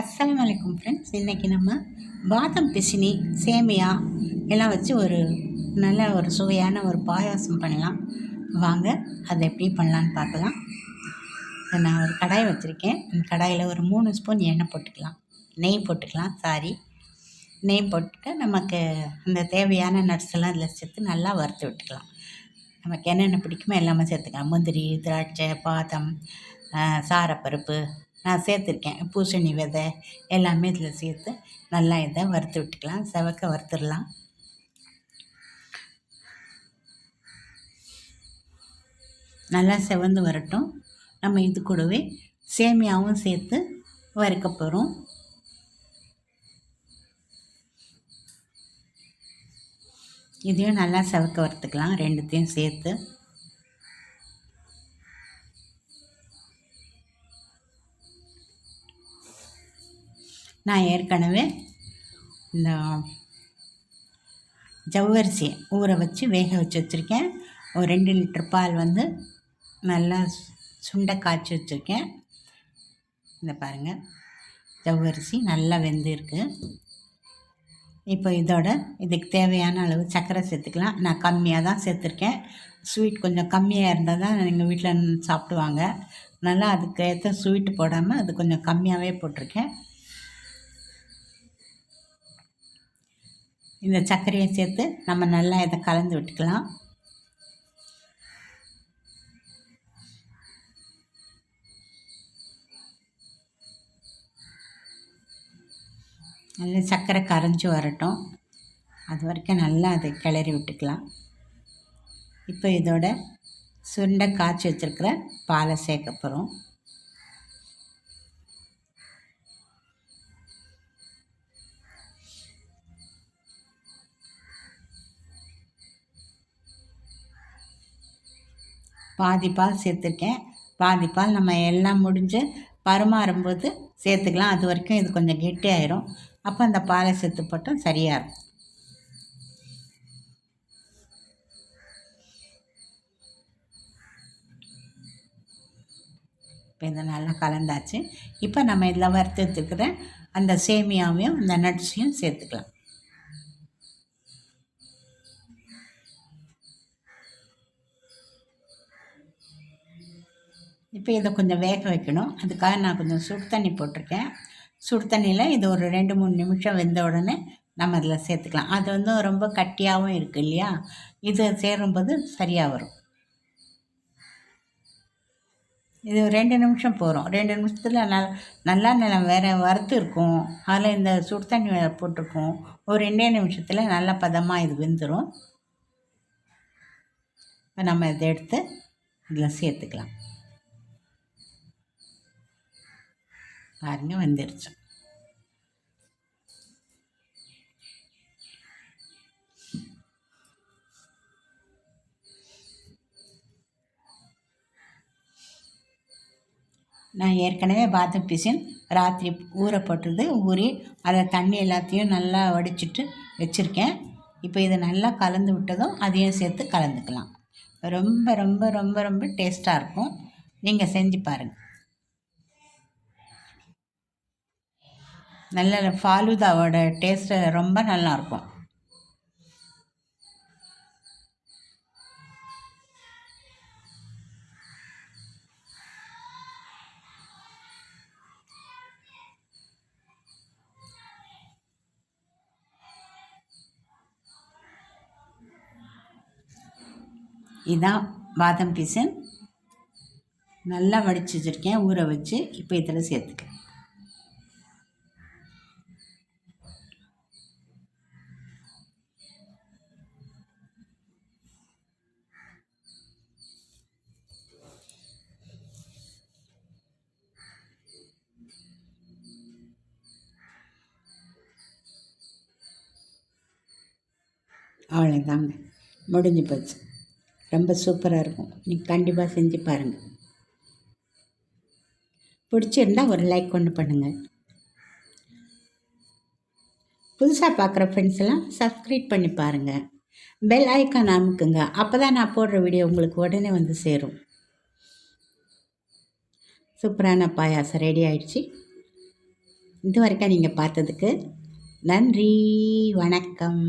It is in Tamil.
அஸ்லாம் அலைக்கும் ஃப்ரெண்ட்ஸ் இன்றைக்கி நம்ம பாதம் பிசினி சேமியா எல்லாம் வச்சு ஒரு நல்ல ஒரு சுவையான ஒரு பாயாசம் பண்ணலாம். வாங்க அதை எப்படி பண்ணலான்னு பார்க்கலாம். நான் ஒரு கடாய் வச்சுருக்கேன். அந்த கடாயில் ஒரு மூணு ஸ்பூன் எண்ணெய் போட்டுக்கலாம். நெய் போட்டுக்கலாம் சாரி. நெய் போட்டுட்டு நமக்கு அந்த தேவையான நட்ஸ் எல்லாம் அதில் சேர்த்து நல்லா வறுத்து விட்டுக்கலாம். நமக்கு என்னென்ன பிடிக்குமோ எல்லாமே சேர்த்துக்கலாம். முந்திரி திராட்சை பாதம் சாரப்பருப்பு நான் சேர்த்துருக்கேன். பூசணி விதை எல்லாமே இதில் சேர்த்து நல்லா இதை வறுத்து விட்டுக்கலாம். செவக்க வறுத்துடலாம். நல்லா செவந்து வரட்டும். நம்ம இது கூடவே சேமியாவும் சேர்த்து வறுக்க போகிறோம். இதையும் நல்லா செவக்க வறுத்துக்கலாம். ரெண்டுத்தையும் சேர்த்து நான் ஏற்கனவே இந்த ஜவ்வரிசி ஊற வச்சு வேக வச்சு வச்சுருக்கேன். ஒரு ரெண்டு லிட்டர் பால் வந்து நல்லா சு- காய்ச்சி வச்சுருக்கேன். இந்த பாருங்கள் ஜவ்வரிசி நல்லா வெந்திருக்கு. இப்போ இதோட இதுக்கு தேவையான அளவு சர்க்கரை சேர்த்துக்கலாம். நான் கம்மியாக தான் சேர்த்துருக்கேன். ஸ்வீட் கொஞ்சம் கம்மியாக இருந்தால் தான் எங்கள் வீட்டில் சாப்பிடுவாங்க. நல்லா அதுக்கு ஏற்ற ஸ்வீட் போடாமல் அது கொஞ்சம் கம்மியாகவே போட்டிருக்கேன். இந்த சர்க்கரையும் சேர்த்து நம்ம நல்லா இதை கலந்து விட்டுக்கலாம். நல்லா சர்க்கரை கரைஞ்சி வரட்டும். அது வரைக்கும் நல்லா அதை கிளறி விட்டுக்கலாம். இப்போ இதோட சுண்டை காய்ச்சி வச்சுருக்கிற பாலை சேர்க்க போகிறோம் பாதி பால் சேர்த்துருக்கேன். பாதி பால் நம்ம எல்லாம் முடிஞ்சு பரிமாறும்போது சேர்த்துக்கலாம். அது வரைக்கும் இது கொஞ்சம் கெட்டியாயிரும் அப்போ அந்த பாலை சேர்த்து போட்டோம் சரியாக இருக்கும் இப்போ இதை நல்லா கலந்தாச்சு. இப்போ நம்ம இதில் வறுத்து அந்த சேமியாவையும் அந்த நட்ஸையும் சேர்த்துக்கலாம். இப்போ இதை கொஞ்சம் வேக வைக்கணும். அதுக்காக நான் கொஞ்சம் சுடு தண்ணி போட்டிருக்கேன். சுடு தண்ணியில் இது ஒரு ரெண்டு மூணு நிமிஷம் வெந்த உடனே நம்ம அதில் சேர்த்துக்கலாம். அது வந்து ரொம்ப கட்டியாகவும் இருக்குது இல்லையா? இது சேரும்போது சரியாக வரும். இது ரெண்டு நிமிஷம் போகிறோம் ரெண்டு நிமிஷத்தில் நல் நல்லா நிலம் வேறு வறுத்து இருக்கும். அதில் இந்த சுடு தண்ணி போட்டிருக்கோம். ஒரு ரெண்டே நிமிஷத்தில் நல்ல பதமாக இது வெந்துடும் இப்போ நம்ம இதை எடுத்து இதில் சேர்த்துக்கலாம். பாருங்க வந்துடுச்சு நான் ஏற்கனவே பாத்ரூம் பிசின் ராத்திரி ஊற போட்டது ஊறி அதில் தண்ணி எல்லாத்தையும் நல்லா வடிச்சிட்டு வச்சுருக்கேன் இப்போ இதை நல்லா கலந்து விட்டதும் அதையும் சேர்த்து கலந்துக்கலாம் ரொம்ப ரொம்ப ரொம்ப ரொம்ப டேஸ்ட்டாக இருக்கும். நீங்கள் செஞ்சு பாருங்கள் நல்ல ஃபாலுதாவோட டேஸ்ட்டு ரொம்ப நல்லாயிருக்கும் இதான் பாதம் பீசன் நல்லா வடித்து வச்சுருக்கேன் ஊற வச்சு இப்போ இதில் சேர்த்துக்கேன் அவ்வளோதாங்க முடிஞ்சு போச்சு. ரொம்ப சூப்பராக இருக்கும். நீங்கள் கண்டிப்பாக செஞ்சு பாருங்கள் பிடிச்சிருந்தா ஒரு லைக் கொண்டு பண்ணுங்கள் புதுசாக பார்க்குற ஃப்ரெண்ட்ஸ் எல்லாம் சப்ஸ்கிரைப் பண்ணி பாருங்கள் பெல் ஐக்கான் அமுக்குங்க. அப்போ தான் நான் போடுற வீடியோ உங்களுக்கு உடனே வந்து சேரும். சூப்பரான பாயாசம் ரெடி ஆயிடுச்சு. இது வரைக்கும் நீங்கள் பார்த்ததுக்கு நன்றி. வணக்கம்.